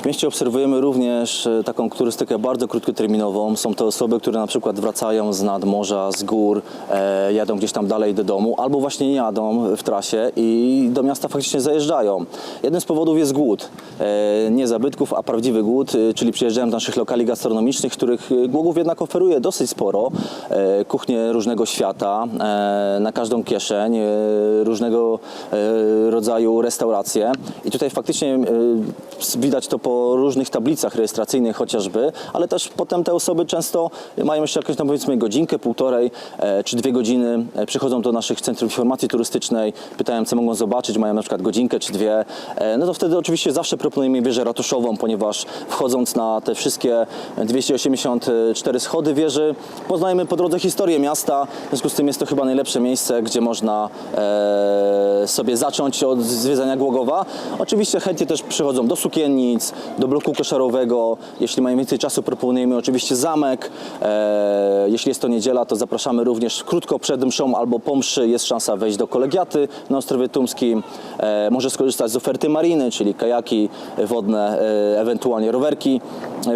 W mieście obserwujemy również e, taką turystykę bardzo krótkoterminową. Są to osoby, które na przykład wracają z nadmorza, z gór, e, jadą gdzieś tam dalej do domu, albo właśnie nie jadą w trasie i do miasta faktycznie zajeżdżają. Jednym z powodów jest głód. E, nie zabytków, a prawdziwy głód, czyli przyjeżdżają do naszych lokali gastronomicznych, których Głogów jednak oferuje dosyć sporo. Kuchnie różnego świata, na każdą kieszeń, różnego rodzaju restauracje. I tutaj faktycznie widać to po różnych tablicach rejestracyjnych chociażby, ale też potem te osoby często mają jeszcze jakąś tam powiedzmy godzinkę, półtorej e, czy dwie godziny, e, przychodzą do naszych centrów informacji turystycznej, pytają co mogą zobaczyć, mają na przykład godzinkę czy dwie, e, no to wtedy oczywiście zawsze proponujemy wieżę ratuszową, ponieważ wchodząc na te wszystkie 284 schody wieży, poznajemy po drodze historię miasta, w związku z tym jest to chyba najlepsze miejsce, gdzie można sobie zacząć od zwiedzania Głogowa. Oczywiście chętnie też przychodzą do sukiennic, do bloku koszarowego. Jeśli mają więcej czasu, proponujemy oczywiście zamek. E, jeśli jest to niedziela, to zapraszamy również krótko przed mszą albo po mszy jest szansa wejść do kolegiaty na Ostrowie Tumskim. E, może skorzystać z oferty mariny, czyli kajaki wodne, e, ewentualnie rowerki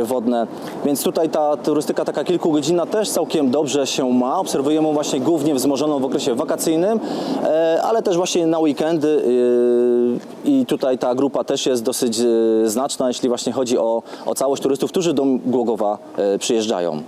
wodne. Więc tutaj ta turystyka taka kilkugodzinna też całkiem dobrze się ma. Obserwujemy właśnie głównie wzmożoną w okresie wakacyjnym, ale też właśnie na weekendy i tutaj ta grupa też jest dosyć znaczna, jeśli właśnie chodzi o, o całość turystów, którzy do Głogowa e, przyjeżdżają.